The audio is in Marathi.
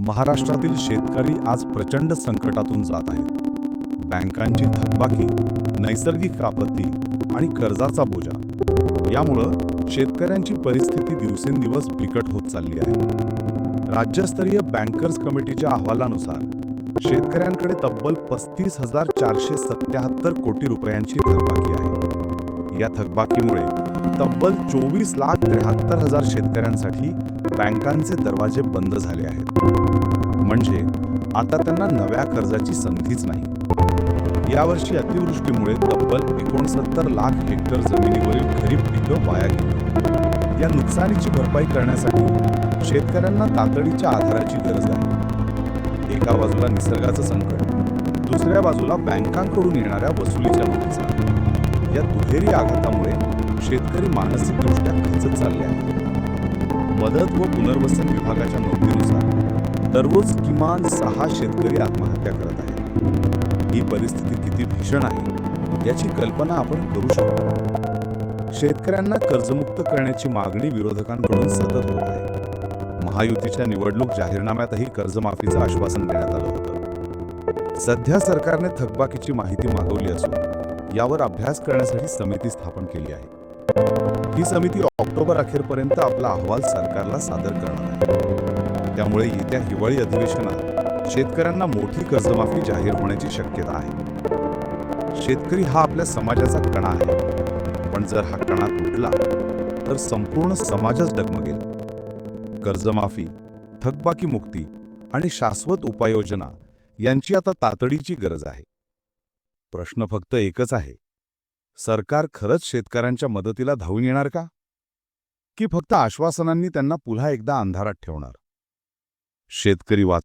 महाराष्ट्रातील शेतकरी आज प्रचंड संकटातून जात आहेत. बँकांची थकबाकी नैसर्गिक आपत्ती आणि कर्जाचा बोजा. यामुळं शेतकऱ्यांची परिस्थिती दिवसेंदिवस बिकट होत चालली आहे. राज्यस्तरीय बँकर्स कमिटीच्या अहवालानुसार शेतकऱ्यांकडे तब्बल पस्तीस हजार चारशे सत्याहत्तर कोटी रुपयांची थकबाकी आहे. या थकबाकीमुळे तब्बल चोवीस लाख त्र्याहत्तर हजार शेतकऱ्यांसाठी बँकांचे दरवाजे बंद झाले आहेत. म्हणजे आता त्यांना नव्या कर्जाची संधीच नाही. यावर्षी अतिवृष्टीमुळे तब्बल एकोणसत्तर लाख हेक्टर जमिनीवरील खरीप पिकं वाया गेली. या नुकसानीची भरपाई करण्यासाठी शेतकऱ्यांना तातडीच्या आधाराची गरज आहे. एका बाजूला निसर्गाचं संकट दुसऱ्या बाजूला बँकांकडून येणाऱ्या वसुलीच्या नोटिसा या दुहेरी आघातामुळे शेतकरी मानसिकदृष्ट्या खचत चालले आहेत. मदत व पुनर्वसन विभागाच्या नोंदीनुसार दररोज किमान सहा शेतकरी आत्महत्या करत आहेत. ही परिस्थिती किती भीषण आहे याची कल्पना आपण करू शकतो. शेतकऱ्यांना कर्जमुक्त करण्याची मागणी विरोधकांकडून सतत होत आहे. महायुतीच्या निवडणूक जाहीरनाम्यातही कर्जमाफीचं आश्वासन देण्यात आलं होतं. सध्या सरकारने थकबाकीची माहिती मागवली असून यावर अभ्यास करण्यासाठी समिती स्थापन केली आहे. ही समिती ऑक्टोबर अखेरपर्यंत आपला अहवाल सरकारला सादर करणार आहे. त्यामुळे येत्या हिवाळी अधिवेशनात शेतकऱ्यांना मोठी कर्जमाफी जाहीर होण्याची शक्यता आहे. शेतकरी हा आपल्या समाजाचा कणा आहे. पण जर हा कणा तुटला तर संपूर्ण समाजच डगमगेल. कर्जमाफी थकबाकी मुक्ती आणि शाश्वत उपाययोजना यांची आता तातडीची गरज आहे. प्रश्न फक्त एकच आहे सरकार खरंच शेतकऱ्यांच्या मदतीला धावून येणार का? की फक्त आश्वासनांनी त्यांना पुन्हा एकदा अंधारात ठेवणार? शेतकरी वाच